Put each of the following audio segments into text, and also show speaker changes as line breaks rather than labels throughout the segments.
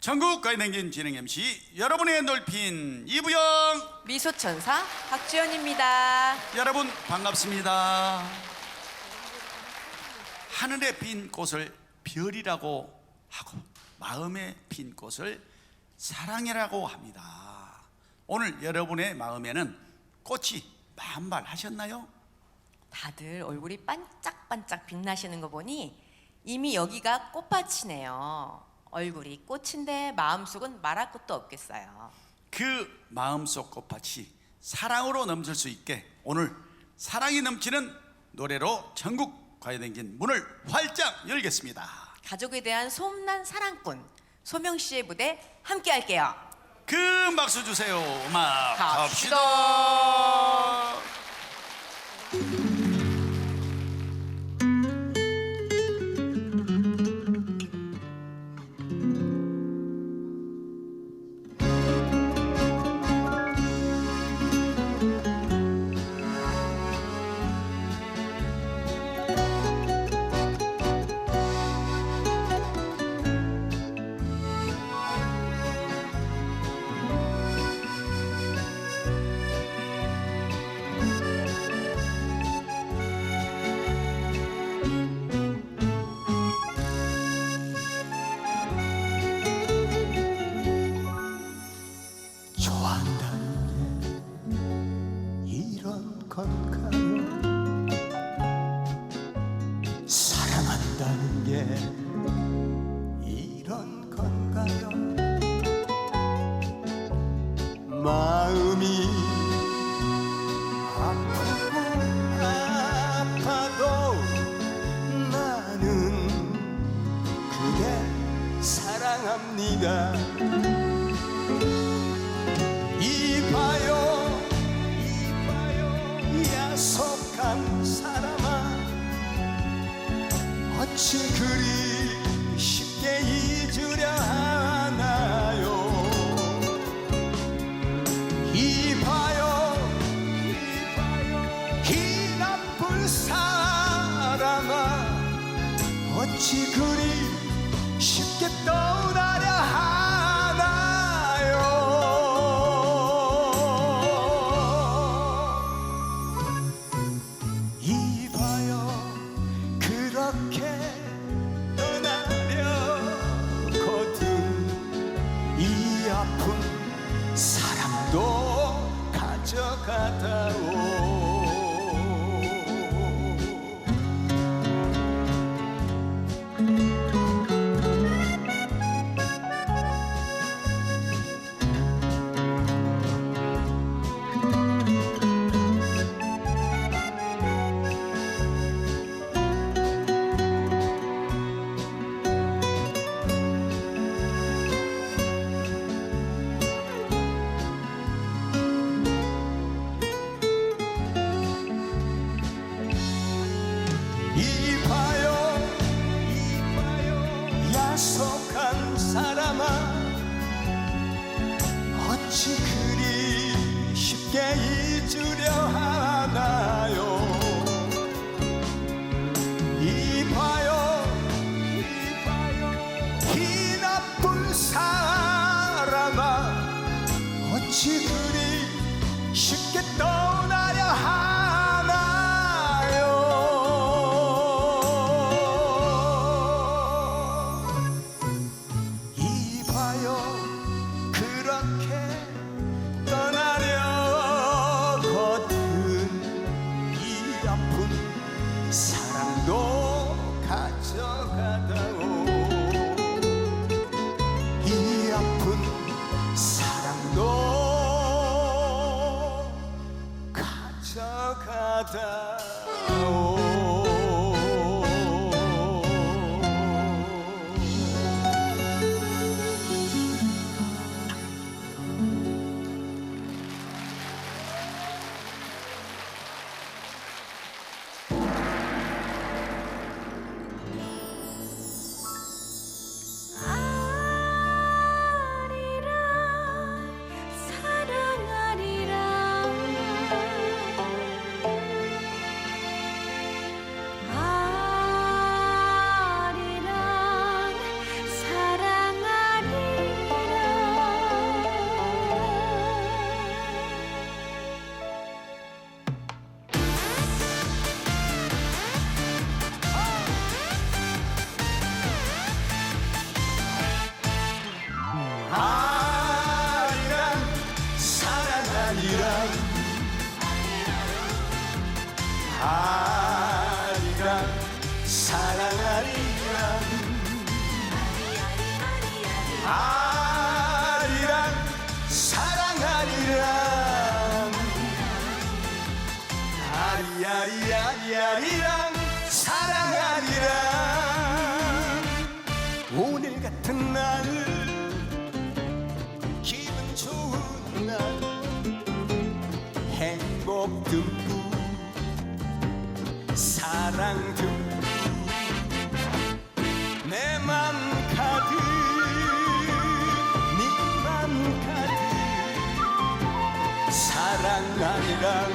전국 가요댕진 진행 MC 여러분의 엔돌핀 이부영
미소천사 박주연입니다.
여러분 반갑습니다. 하늘에 핀 꽃을 별이라고 하고 마음에 핀 꽃을 사랑이라고 합니다. 오늘 여러분의 마음에는 꽃이 만발하셨나요?
다들 얼굴이 반짝반짝 빛나시는 거 보니 이미 여기가 꽃밭이네요. 얼굴이 꽃인데 마음속은 말할 것도 없겠어요.
그 마음속 꽃밭이 사랑으로 넘칠 수 있게 오늘 사랑이 넘치는 노래로 전국 가요댕진 문을 활짝 열겠습니다.
가족에 대한 소문난 사랑꾼 소명 씨의 무대 함께 할게요.
큰 박수 주세요. 음악
갑시다.
갑시다.
건가요? 사랑한다는 게 이런 건가요? 마음이 아프고 아파도 나는 그대 사랑합니다. 어찌 그리 쉽게 잊으려 하나요 이봐요. 이 나쁜 사람아 어찌 그리 쉽게 떠 이 아리랑 사랑하리랑 아리아리아리아리랑 사랑하리랑 오늘 같은 날 사랑하리랑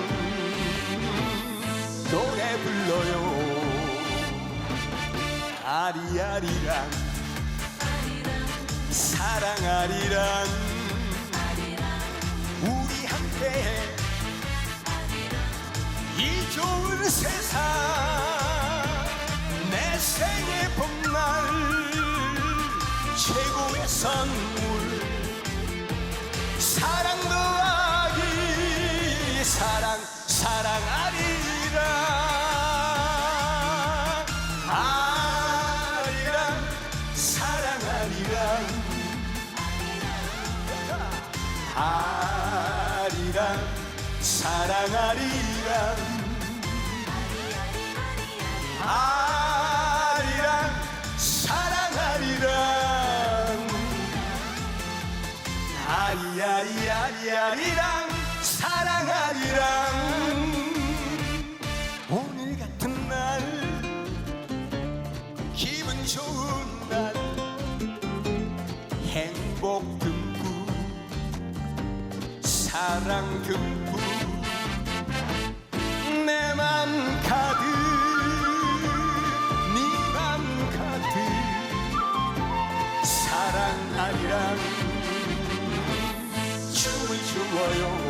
노래 불러요. 아리아리랑 사랑하리랑 우리 함께 이 좋은 세상 내 생의 봄날 최고의 선물 아리랑 사랑하리랑. 아리랑 사랑하리랑. 아리아리아리아리랑 사랑하리랑. 오늘 같은 날 기분 좋은 날 행복 사랑 듬뿍 내 맘 가득 네맘 가득. 사랑하리랑 춤을 추어요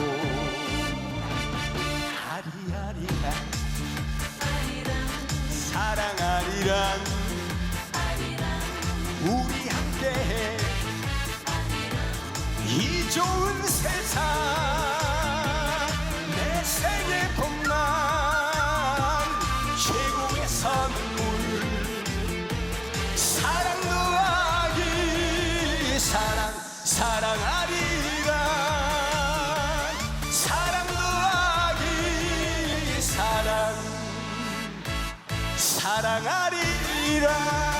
사랑하리라